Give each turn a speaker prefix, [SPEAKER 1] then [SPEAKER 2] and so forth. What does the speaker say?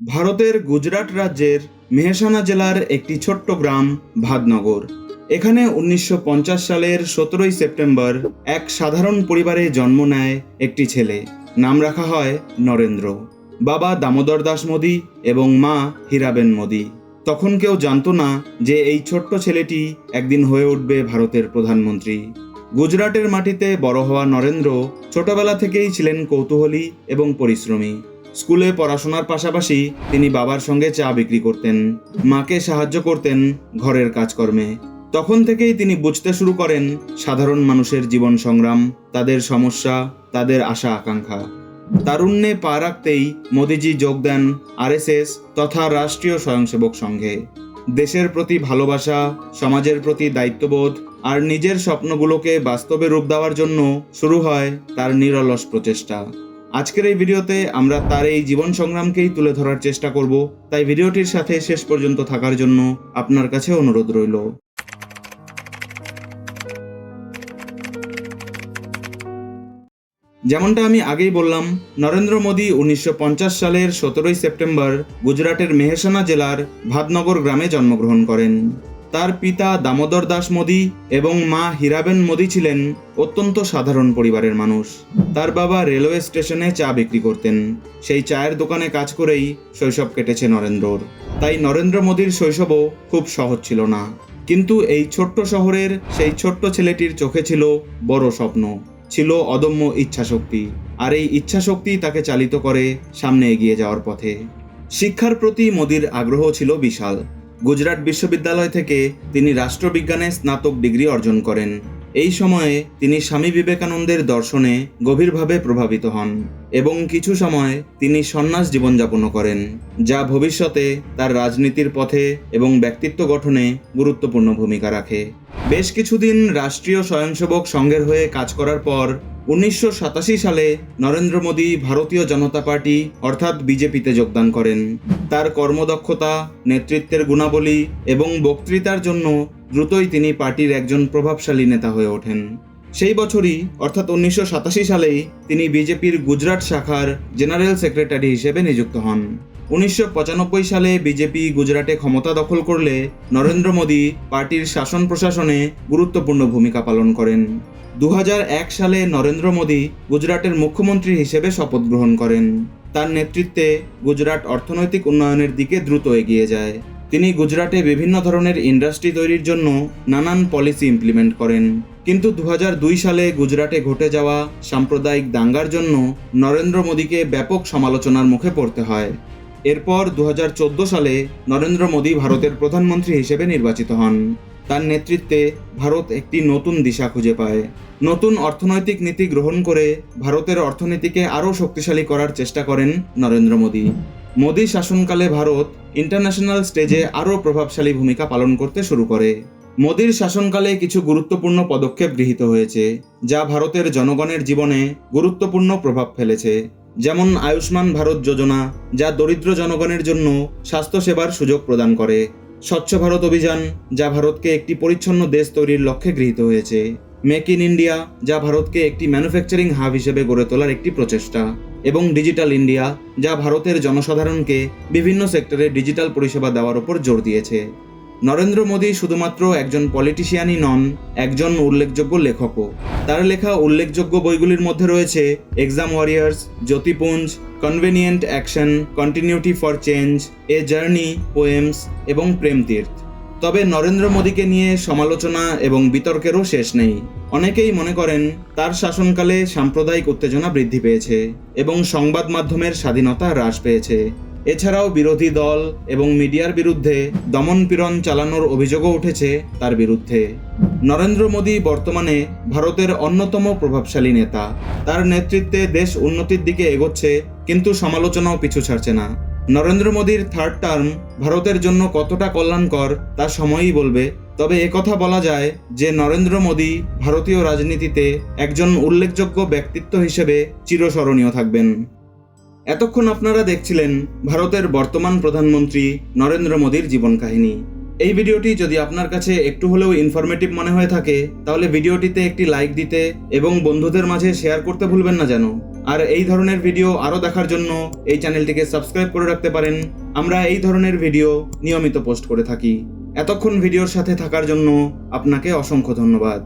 [SPEAKER 1] ভারতের গুজরাট রাজ্যের মেহসানা জেলার একটি ছোট্ট গ্রাম ভাদনগর এখানে উনিশশো পঞ্চাশ সালের সতেরোই সেপ্টেম্বর এক সাধারণ পরিবারে জন্ম নেয় একটি ছেলে। নাম রাখা হয় নরেন্দ্র। বাবা দামোদর দাস মোদি এবং মা হীরাবেন মোদি। তখন কেউ জানতো না যে এই ছোট্ট ছেলেটি একদিন হয়ে উঠবে ভারতের প্রধানমন্ত্রী। গুজরাটের মাটিতে বড় হওয়া নরেন্দ্র ছোটবেলা থেকেই ছিলেন কৌতূহলী এবং পরিশ্রমী। স্কুলে পড়াশোনার পাশাপাশি তিনি বাবার সঙ্গে চা বিক্রি করতেন, মাকে সাহায্য করতেন ঘরের কাজকর্মে। তখন থেকেই তিনি বুঝতে শুরু করেন সাধারণ মানুষের জীবন সংগ্রাম, তাদের সমস্যা, তাদের আশা আকাঙ্ক্ষা। তারুণ্যে পা রাখতেই মোদিজি যোগ দেন আরএসএস তথা রাষ্ট্রীয় স্বয়ংসেবক সংঘে। দেশের প্রতি ভালোবাসা, সমাজের প্রতি দায়িত্ববোধ আর নিজের স্বপ্নগুলোকে বাস্তবে রূপ দেওয়ার জন্য শুরু হয় তার নিরলস প্রচেষ্টা। আজকের এই ভিডিওতে আমরা তার এই জীবন সংগ্রামকেই তুলে ধরার চেষ্টা করব। তাই ভিডিওটির সাথে শেষ পর্যন্ত থাকার জন্য আপনার কাছে অনুরোধ রইল। যেমনটা আমি আগেই বললাম, নরেন্দ্র মোদী উনিশশো পঞ্চাশ সালের সতেরোই সেপ্টেম্বর গুজরাটের মেহসানা জেলার ভাদনগর গ্রামে জন্মগ্রহণ করেন। তার পিতা দামোদর দাস মোদী এবং মা হীরাবেন মোদী ছিলেন অত্যন্ত সাধারণ পরিবারের মানুষ। তার বাবা রেলওয়ে স্টেশনে চা বিক্রি করতেন। সেই চায়ের দোকানে কাজ করেই শৈশব কেটেছে নরেন্দ্রর। তাই নরেন্দ্র মোদীর শৈশবও খুব সহজ ছিল না। কিন্তু এই ছোট্ট শহরের সেই ছোট্ট ছেলেটির চোখে ছিল বড় স্বপ্ন, ছিল অদম্য ইচ্ছাশক্তি। আর এই ইচ্ছাশক্তি তাকে চালিত করে সামনে এগিয়ে যাওয়ার পথে। শিক্ষার প্রতি মোদির আগ্রহ ছিল বিশাল। গুজরাট বিশ্ববিদ্যালয় থেকে তিনি রাষ্ট্রবিজ্ঞানে স্নাতক ডিগ্রি অর্জন করেন। এই সময়ে তিনি স্বামী বিবেকানন্দের দর্শনে গভীরভাবে প্রভাবিত হন এবং কিছু সময় তিনি সন্ন্যাস জীবনযাপনও করেন, যা ভবিষ্যতে তার রাজনীতির পথে এবং ব্যক্তিত্ব গঠনে গুরুত্বপূর্ণ ভূমিকা রাখে। বেশ কিছুদিন রাষ্ট্রীয় স্বয়ংসেবক সংঘের হয়ে কাজ করার পর উনিশশো সাতাশি সালে নরেন্দ্র মোদী ভারতীয় জনতা পার্টি, অর্থাৎ বিজেপিতে যোগদান করেন। তার কর্মদক্ষতা, নেতৃত্বের গুণাবলী এবং বক্তৃতার জন্য দ্রুতই তিনি পার্টির একজন প্রভাবশালী নেতা হয়ে ওঠেন। সেই বছরই, অর্থাৎ উনিশশো সাতাশি সালেই তিনি বিজেপির গুজরাট শাখার জেনারেল সেক্রেটারি হিসেবে নিযুক্ত হন। উনিশশো পঁচানব্বই সালে বিজেপি গুজরাটে ক্ষমতা দখল করলে নরেন্দ্র মোদী পার্টির শাসন প্রশাসনে গুরুত্বপূর্ণ ভূমিকা পালন করেন। দু হাজার এক সালে নরেন্দ্র মোদী গুজরাটের মুখ্যমন্ত্রী হিসেবে শপথ গ্রহণ করেন। তার নেতৃত্বে গুজরাট অর্থনৈতিক উন্নয়নের দিকে দ্রুত এগিয়ে যায়। তিনি গুজরাটে বিভিন্ন ধরনের ইন্ডাস্ট্রি তৈরির জন্য নানান পলিসি ইমপ্লিমেন্ট করেন। কিন্তু দু হাজার দুই সালে গুজরাটে ঘটে যাওয়া সাম্প্রদায়িক দাঙ্গার জন্য নরেন্দ্র মোদীকে ব্যাপক সমালোচনার মুখে পড়তে হয়। এরপর দু হাজার চোদ্দ সালে নরেন্দ্র মোদী ভারতের প্রধানমন্ত্রী হিসেবে নির্বাচিত হন। তার নেতৃত্বে ভারত একটি নতুন দিশা খুঁজে পায়। নতুন অর্থনৈতিক নীতি গ্রহণ করে ভারতের অর্থনীতিকে আরও শক্তিশালী করার চেষ্টা করেন নরেন্দ্র মোদী। মোদী শাসনকালে ভারত ইন্টারন্যাশনাল স্টেজে আরও প্রভাবশালী ভূমিকা পালন করতে শুরু করে। মোদীর শাসনকালে কিছু গুরুত্বপূর্ণ পদক্ষেপ গৃহীত হয়েছে, যা ভারতের জনগণের জীবনে গুরুত্বপূর্ণ প্রভাব ফেলেছে। যেমন আয়ুষ্মান ভারত যোজনা, যা দরিদ্র জনগণের জন্য স্বাস্থ্যসেবার সুযোগ প্রদান করে। স্বচ্ছ ভারত অভিযান, যা ভারতকে একটি পরিচ্ছন্ন দেশ তৈরির লক্ষ্যে গৃহীত হয়েছে। মেক ইন ইন্ডিয়া, যা ভারতকে একটি ম্যানুফ্যাকচারিং হাব হিসেবে গড়ে তোলার একটি প্রচেষ্টা। এবং ডিজিটাল ইন্ডিয়া, যা ভারতের জনসাধারণকে বিভিন্ন সেক্টরে ডিজিটাল পরিষেবা দেওয়ার উপর জোর দিয়েছে। নরেন্দ্র মোদী শুধুমাত্র একজন পলিটিশিয়ানই নন, একজন উল্লেখযোগ্য লেখকও। তার লেখা উল্লেখযোগ্য বইগুলির মধ্যে রয়েছে Exam Warriors Jyotipunj Convenient Action Continuity for Change A Journey Poems এবং প্রেম তীর্থ তবে নরেন্দ্র মোদীকে নিয়ে সমালোচনা এবং বিতর্কেরও শেষ নেই। অনেকেই মনে করেন, তার শাসনকালে সাম্প্রদায়িক উত্তেজনা বৃদ্ধি পেয়েছে এবং সংবাদ মাধ্যমের স্বাধীনতা হ্রাস পেয়েছে। এছাড়াও বিরোধী দল এবং মিডিয়ার বিরুদ্ধে দমনপীড়ন চালানোর অভিযোগও উঠেছে তার বিরুদ্ধে। নরেন্দ্র মোদী বর্তমানে ভারতের অন্যতম প্রভাবশালী নেতা। তার নেতৃত্বে দেশ উন্নতির দিকে এগোচ্ছে, কিন্তু সমালোচনাও পিছু ছাড়ছে না। নরেন্দ্র মোদীর থার্ড টার্ম ভারতের জন্য কতটা কল্যাণকর তা সময়ই বলবে, তবে একথা বলা যায় যে নরেন্দ্র মোদী ভারতীয় রাজনীতিতে একজন উল্লেখযোগ্য ব্যক্তিত্ব হিসেবে চিরস্মরণীয় থাকবেন। এতক্ষণ আপনারা দেখছিলেন ভারতের বর্তমান প্রধানমন্ত্রী নরেন্দ্র মোদীর জীবন কাহিনী। এই ভিডিওটি যদি আপনার কাছে একটু হলেও ইনফরমেটিভ মনে হয়ে থাকে, তাহলে ভিডিওটিতে একটি লাইক দিতে এবং বন্ধুদের মাঝে শেয়ার করতে ভুলবেন না যেন। আর এই ধরনের ভিডিও আরও দেখার জন্য এই চ্যানেলটিকে সাবস্ক্রাইব করে রাখতে পারেন। আমরা এই ধরনের ভিডিও নিয়মিত পোস্ট করে থাকি। এতক্ষণ ভিডিওর সাথে থাকার জন্য আপনাকে অসংখ্য ধন্যবাদ।